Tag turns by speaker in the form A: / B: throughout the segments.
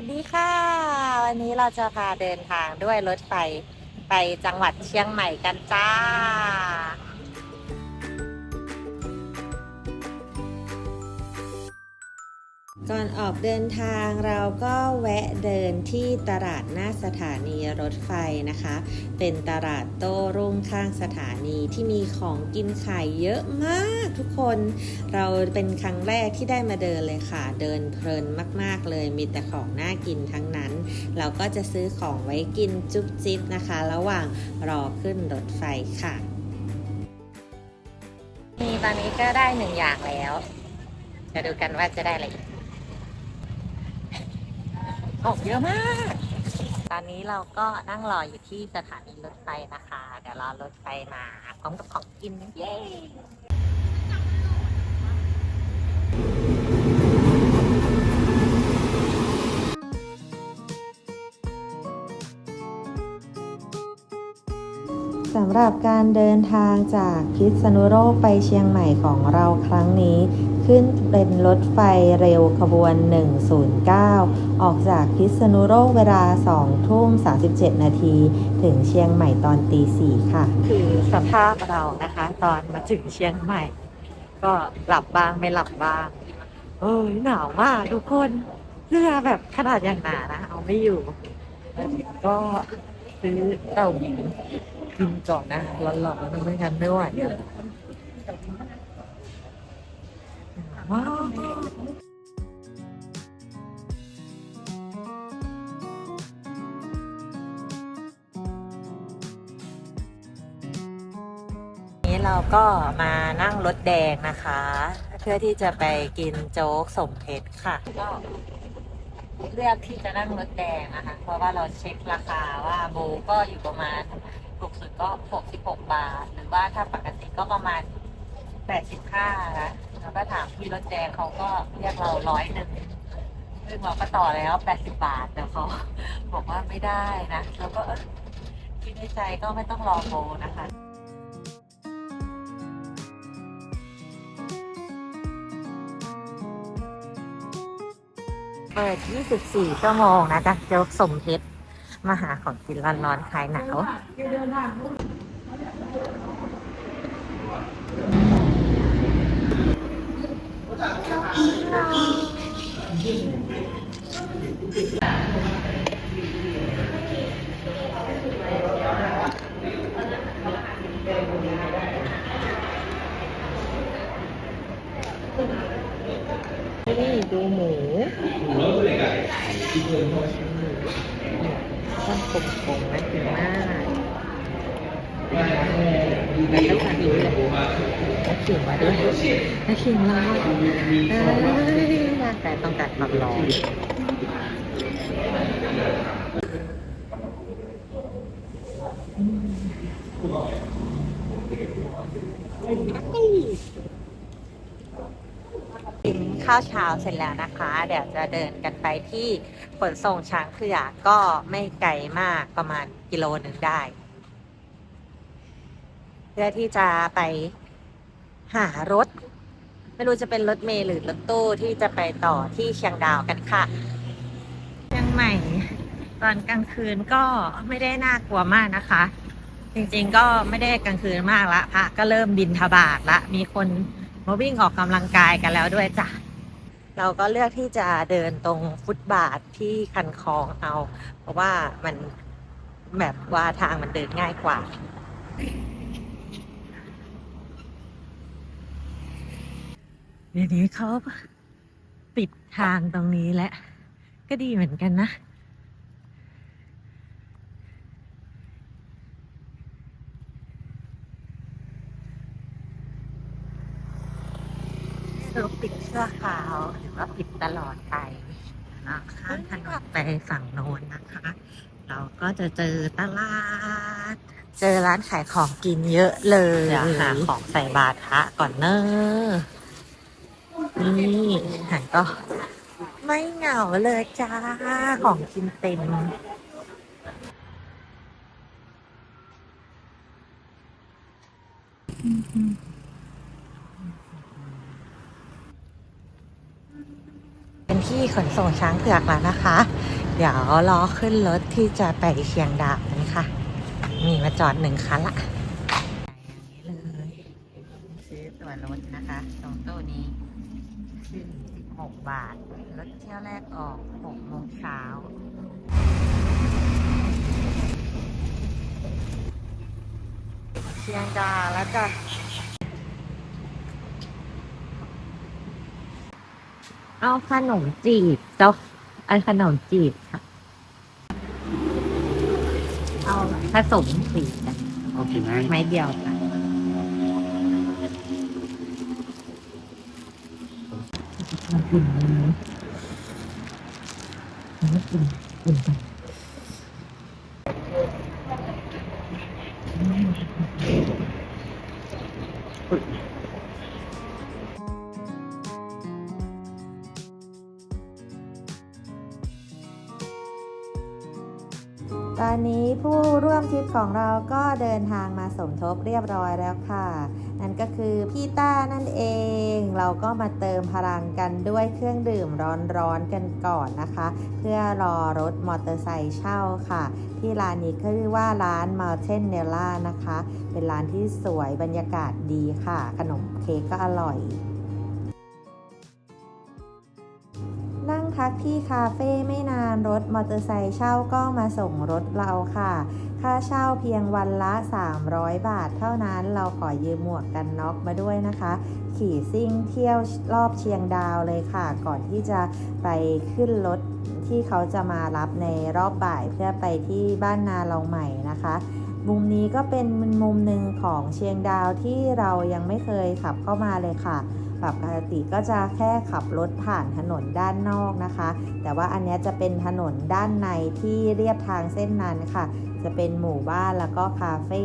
A: วัสดีค่ะ วันนี้เราจะพาเดินทางด้วยรถไฟไปจังหวัดเชียงใหม่กันจ้า ก่อนออกเดินทางเราก็แวะเดินที่ตลาดหน้าสถานีรถไฟนะคะ เป็นตลาดโต้รุ่งข้างสถานีที่มีของกินขายเยอะมากทุกคน เราเป็นครั้งแรกที่ได้มาเดินเลยค่ะ เดินเพลินมากๆเลย มีแต่ของน่ากินทั้งนั้น เราก็จะซื้อของไว้กินจุ๊บจิ๊บนะคะ ระหว่างรอขึ้นรถไฟค่ะนี่ตอนนี้ก็ได้หนึ่งอย่างแล้ว จะดูกันว่าจะได้อะไรอีก ของเยอะมาก ตอนนี้เราก็นั่งรออยู่ที่สถานีรถไฟนะคะ เดี๋ยวรอรถไฟมาพร้อมกับของกิน เย้สำหรับการเดินทางจากพิษณุโลกไปเชียงใหม่ของเราครั้งนี้ ขึ้นเป็นรถไฟเร็วขบวน 109 ออกจากพิษณุโลกเวลา 2 ทุ่ม 37 นาที ถึงเชียงใหม่ตอนตี 4 ค่ะ คือสภาพเรานะคะ ตอนมาถึงเชียงใหม่ ก็หลับบ้างไม่หลับบ้างเอ้ยหนาวมากทุกคนเสื้อแบบขนาดอย่างหนานะ เอาไม่อยู่ ก็ซื้อเต่าหญิงกินก่อนนะร้อนๆไม่งั้นไม่ไหว ว้าวนี้เราก็มานั่งรถแดงนะคะ เพื่อที่จะไปกินโจ๊กสมเพชรค่ะก็เลือกที่จะนั่งรถแดงนะคะ เพราะว่าเราเช็คราคาว่าโบก็อยู่ประมาณถูกสุดก็ 66 บาท หรือว่าถ้าปกติก็ประมาณ 85นะ แล้วก็ถามพี่รถแดงเขาก็เรียกเราร้อยหนึ่งซึ่งเราก็ต่อแล้ว80บบาทแต่เขาบอกว่าไม่ได้นะแล้วก็คิดในใจก็ไม่ต้องรอโบนะคะเปิด 24 ชั่วโมงนะคะโจ๊กสมเพชรมหาของกินร้อนๆคลายหนาว นี่ดูหมูต้นกลมๆนะกินมาก แล้วก็ขาดอยู่เลยแล้วขิงมาด้วยแล้วขิงร้อนเอ้ยร่ต้องการความร้อนกินข้าวเช้าเสร็จแล้วนะคะ เดี๋ยวจะเดินกันไปที่ขนส่งช้างเผือกก็ไม่ไกลมากประมาณกิโลหนึ่งได้ พื่อที่จะไปหารถ ไม่รู้จะเป็นรถเมล์หรือรถตู้ที่จะไปต่อที่เชียงดาวกันค่ะเชียงใหม่ตอนกลางคืนก็ไม่ได้น่ากลัวมากนะคะ จริงๆก็ไม่ได้กลางคืนมากละพระก็เริ่มบินทบาทละ มีคนมาวิ่งออกกำลังกายกันแล้วด้วยจ้ะเราก็เลือกที่จะเดินตรงฟุตบาทที่คันคลองเอา เพราะว่ามันแบบว่าทางมันเดินง่ายกว่า ดี๋ยวนี้เขาปิดทางตรงนี้แหละก็ดีเหมือนกันนะเราปิดชั่วคราวหรือว่าปิดตลอดไปอะข้ามถนนไปฝั่งโน้นนะคะ เราก็จะเจอตลาด เจอร้านขายของกินเยอะเลย เดี๋ยวหาของใส่บาตรพระก่อนเนอะ นี่หันก็ไม่เหงาเลยจ้า ของกินเต็มเป็นที่ขนส่งช้างเผือกแล้วนะคะ เดี๋ยวรอขึ้นรถที่จะไปเชียงดาวกันค่ะมีมาจอดหนึ่งคันละอย่างนี้เลย ซื้อตั๋วรถนะคะตรงตู้นี้ขึ้น16 บาท รถเที่ ยวแรกออก6โมงเช้าเชียงดาวแล้วจ้ะเอาขนมจีบเจ้าอันขนมจีบค่ะ เอาผสมสีกัน
B: เอากี่ไม้
A: ไม้เดียวค่ะอุ่นอุ่นอุ่น ไปต ของเราก็เดินทางมาสมทบเรียบร้อยแล้วค่ะ นั่นก็คือพี่ต้านั่นเอง เราก็มาเติมพลังกันด้วยเครื่องดื่มร้อนๆกันก่อนนะคะ เพื่อรอรถมอเตอร์ไซค์เช่าค่ะ ที่ร้านนี้ก็ชื่อว่าร้าน Mountain n e l l a นะคะ เป็นร้านที่สวยบรรยากาศดีค่ะ ขนมเค้กก็อร่อย พักที่คาเฟ่ไม่นานรถมอเตอร์ไซค์เช่าก็มาส่งรถเราค่ะ ค่าเช่าเพียงวันละ 300 บาทเท่านั้นเราขอยืมหมวกกันน็อกมาด้วยนะคะ ขี่ซิ่งเที่ยวรอบเชียงดาวเลยค่ะ ก่อนที่จะไปขึ้นรถที่เขาจะมารับในรอบบ่ายเพื่อไปที่บ้านนาเราใหม่นะคะ มุมนี้ก็เป็นมุมหนึ่งของเชียงดาวที่เรายังไม่เคยขับเข้ามาเลยค่ะ ปกติก็จะแค่ขับรถผ่านถนนด้านนอกนะคะ แต่ว่าอันเนี้ยจะเป็นถนนด้านในที่เรียบทางเส้นนั้นค่ะ จะเป็นหมู่บ้านแล้วก็คาเฟ่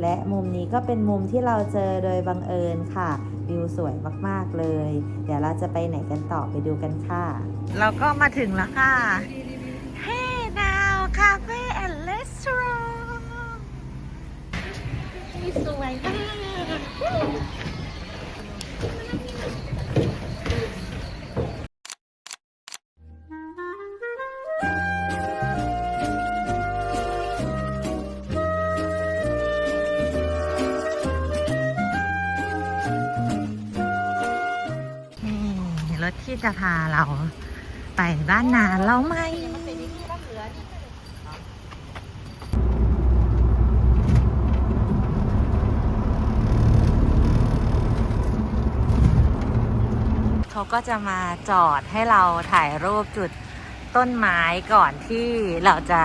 A: และมุมนี้ก็เป็นมุมที่เราเจอโดยบังเอิญค่ะวิวสวยมากๆเลย เดี๋ยวเราจะไปไหนกันต่อไปดูกันค่ะ เราก็มาถึงแล้วค่ะ Hey now Cafe and Restaurant นี่สวยมาก จะพาเราไปบ้านนาเราไหมเขาก็จะมาจอดให้เราถ่ายรูปจุดต้นไม้ก่อนที่เราจะ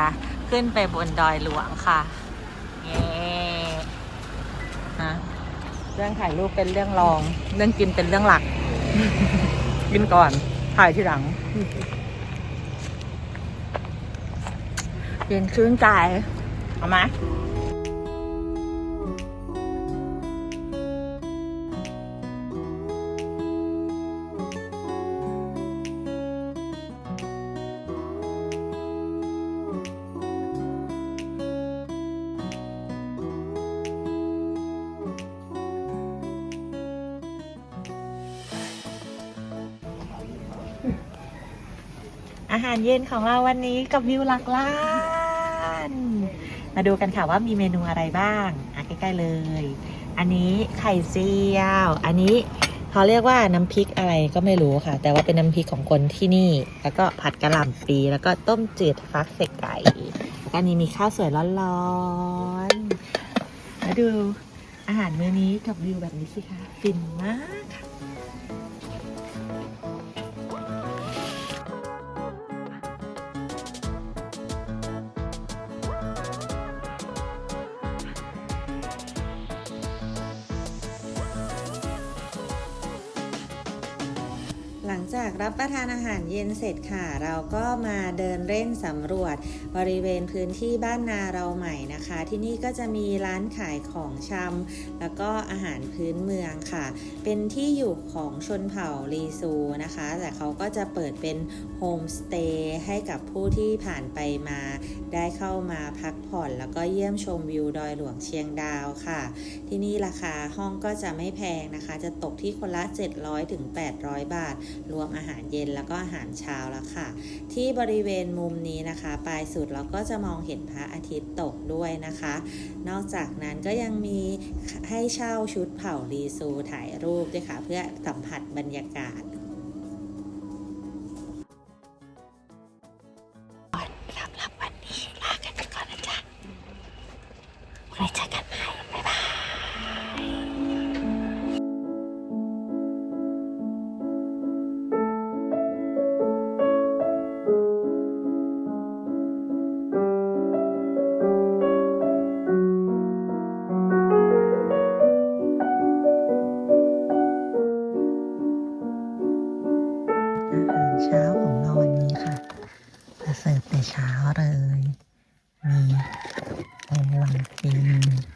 A: ขึ้นไปบนดอยหลวงค่ะเย้ฮะเรื่องถ่ายรูปเป็นเรื่องรอง เรื่องกินเป็นเรื่องหลัก กินก่อน ถ่ายทีหลังเย็นชื่นใจ เอาไหม อาหารเย็นของเราวันนี้กับวิวหลักล้าน มาดูกันค่ะว่ามีเมนูอะไรบ้างอะใกล้ๆเลย อันนี้ไข่เจียว อันนี้เขาเรียกว่าน้ำพริกอะไรก็ไม่รู้ค่ะ แต่ว่าเป็นน้ำพริกของคนที่นี่ แล้วก็ผัดกระหล่ำปี แล้วก็ต้มจืดฟักเสกไก่แล้วก็อันนี้มีข้าวสวยร้อนๆมาดูอาหารมื้อนี้กับวิวแบบนี้สิคะฟินมากค่ะ หลังจากรับประทานอาหารเย็นเสร็จค่ะ เราก็มาเดินเล่นสำรวจบริเวณพื้นที่บ้านนาเราใหม่นะคะ ที่นี่ก็จะมีร้านขายของชำแล้วก็อาหารพื้นเมืองค่ะ เป็นที่อยู่ของชนเผ่าลีซูนะคะ แต่เขาก็จะเปิดเป็นโฮมสเตย์ให้กับผู้ที่ผ่านไปมา ได้เข้ามาพักผ่อนแล้วก็เยี่ยมชมวิวดอยหลวงเชียงดาวค่ะ ที่นี่ราคาห้องก็จะไม่แพงนะคะ จะตกที่คนละ 700-800 บาทรวมอาหารเย็นแล้วก็อาหารเช้าแล้วค่ะ ที่บริเวณมุมนี้นะคะ ปลายสุดเราก็จะมองเห็นพระอาทิตย์ตกด้วยนะคะ นอกจากนั้นก็ยังมีให้เช่าชุดเผ่ารีซูถ่ายรูปด้วยค่ะ เพื่อสัมผัสบรรยากาศ แต่เช้าเลย มีโอวัลติน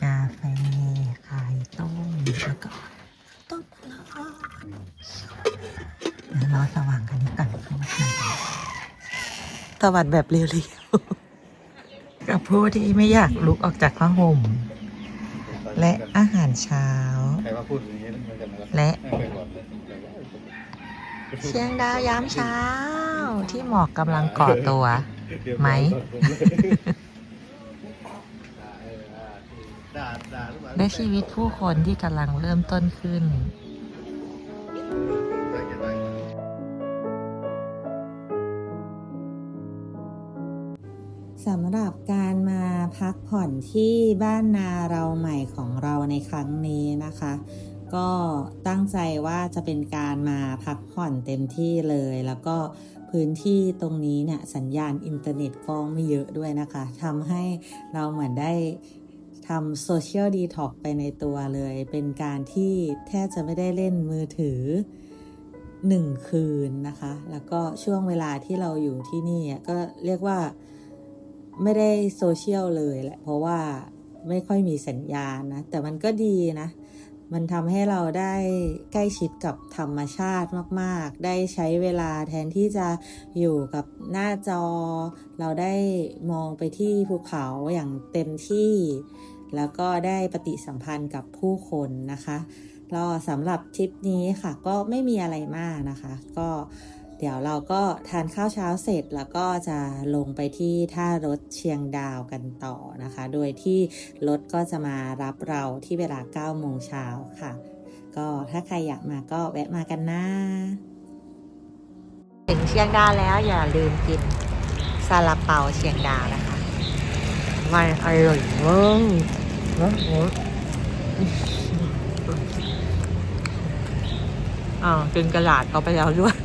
A: กาแฟไข่ต้มแล้วก็ต้มร้อนเดี๋ยวรอสว่างกันนี้ก่อนเข้ามาทานกันสวัสดแบบเรียวๆกับผู้ที่ไม่อยากลุกออกจากผ้าห่มและอาหารเช้า และ
B: เคยบอกเลยแต่ว่า
A: เชียงดาวยามเช้าที่หมอกกำลังก่อตัว ไหม
B: ด่าด่าหรือเปล่า
A: และชีวิตผู้คนที่กำลังเริ่มต้นขึ้น
B: ได้แค่ได้
A: สำหรับการมาพักผ่อนที่บ้านนาเราใหม่ของเราในครั้งนี้นะคะ ก็ตั้งใจว่าจะเป็นการมาพักผ่อนเต็มที่เลยแล้วก็ พื้นที่ตรงนี้เนี่ยสัญญาณอินเทอร์เน็ตก็ไม่เยอะด้วยนะคะทำให้เราเหมือนได้ทำโซเชียลดีท็อกไปในตัวเลย เป็นการที่แทบจะไม่ได้เล่นมือถือหนึ่งคืนนะคะ แล้วก็ช่วงเวลาที่เราอยู่ที่นี่ก็เรียกว่าไม่ได้โซเชียลเลยแหละ เพราะว่าไม่ค่อยมีสัญญาณนะ แต่มันก็ดีนะ มันทำให้เราได้ใกล้ชิดกับธรรมชาติมาก ๆ ได้ใช้เวลาแทนที่จะอยู่กับหน้าจอ เราได้มองไปที่ภูเขาอย่างเต็มที่ แล้วก็ได้ปฏิสัมพันธ์กับผู้คนนะคะก็สำหรับทริปนี้ค่ะก็ไม่มีอะไรมากนะคะ ก็ เดี๋ยวเราก็ทานข้าวเช้าเสร็จแล้วก็จะลงไปที่ท่ารถเชียงดาวกันต่อนะคะ โดยที่รถก็จะมารับเราที่เวลา9โมงเช้าค่ะ ก็ถ้าใครอยากมาก็แวะมากันนะถึงเชียงดาวแล้วอย่าลืมกินซาลาเปาเชียงดาวนะคะ มันอร่อยมากอ๋อกินกระดาษเขาไปแล้วด้วย